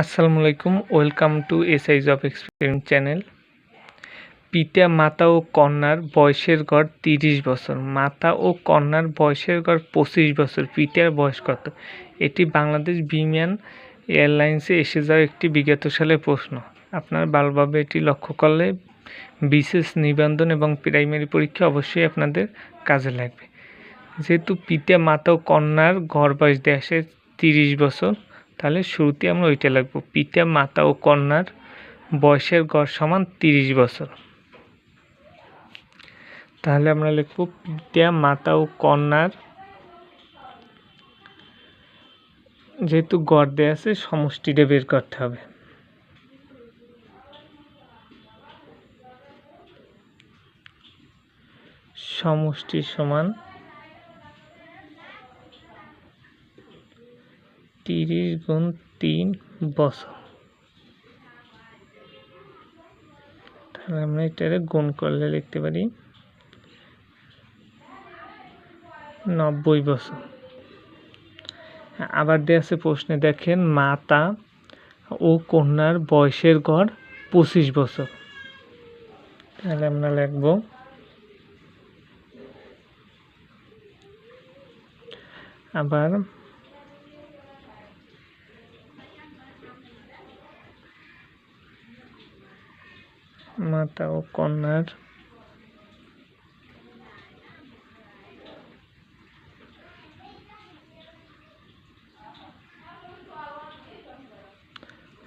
আসসালামু আলাইকুম, welcome to SI of experience channel. পিতা, মাতা ও কন্যার বয়সের গড় তিরিশ বছর। মাতা ও কন্যার বয়সের গড় পঁচিশ বছর। পিতার বয়স কত? এটি বাংলাদেশ বিমান এয়ারলাইন্সে এসে যাওয়া একটি বিগত সালের প্রশ্ন। আপনার ভালোভাবে এটি লক্ষ্য করলে বিশেষ নিবন্ধন এবং প্রাইমারি পরীক্ষা অবশ্যই আপনাদের কাজে লাগবে। যেহেতু পিতা, মাতা ও কন্যার গড় বয়স আসে তিরিশ বছর তাহলে শুরুতে আমরা ওইটা লাগবো পিতা, মাতা ও কন্যার বয়সের গড় সমান তিরিশ বছর। তাহলে আমরা লিখব, পিতা, মাতা ও কন্যার যেহেতু গড় দেওয়া আছে, সমষ্টিটা বের করতে হবে। সমষ্টি সমান তিরিশ গুণ তিন বছর। তাহলে আমরা এটারে গুণ করলে লিখতে পারি নব্বই বছর। আবার দেওয়া আছে প্রশ্নে, দেখেন, মাতা ও কন্যার বয়সের গড় পঁচিশ বছর। তাহলে আমরা লিখব আবার মাতা ও কন্যার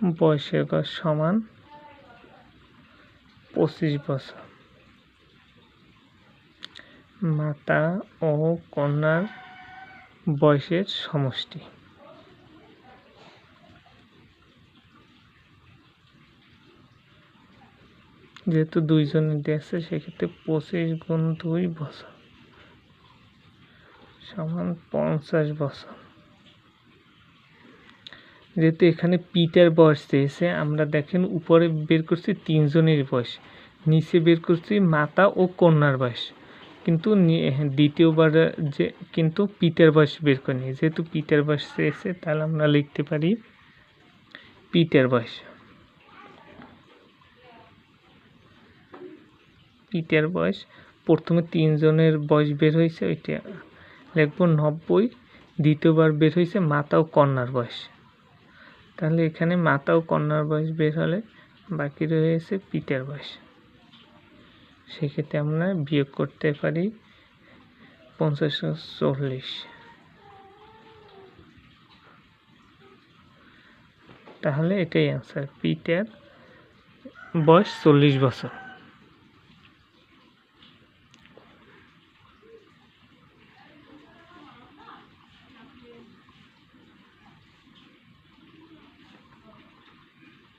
বয়সের গড় সমান পঁচিশ বছর। মাতা ও কন্যার বয়সের সমষ্টি। যেহেতু দুইজনের আছে, সেক্ষেত্রে পঁচিশ গুণ দুই বছর। সমান পঞ্চাশ বছর। যেহেতু এখানে পিটার বয়স চেয়েছে আমরা দেখেন উপরে বের করছি তিনজনের বয়স, নিচে বের করছি মাতা ও কন্যার বয়স। কিন্তু দ্বিতীয়বার যে, কিন্তু পিটার বয়স বের করিনি। যেহেতু পিটার বয়স চেয়েছে তাহলে আমরা লিখতে পারি পিটার বয়স। পিটার বয়স। প্রথমে তিনজনের বয়স বের হয়েছে, ওইটা লিখব নব্বই, দ্বিতীয়বার বের হয়েছে মাতা ও কন্যার বয়স। তাহলে এখানে মাতা ও কন্যার বয়স বের হলে বাকি রয়েছে পিটার বয়স। সেক্ষেত্রে আমরা বিয়োগ করতে পারি পঞ্চাশ চল্লিশ। তাহলে এটাই অ্যান্সার পিটার বয়স চল্লিশ বছর।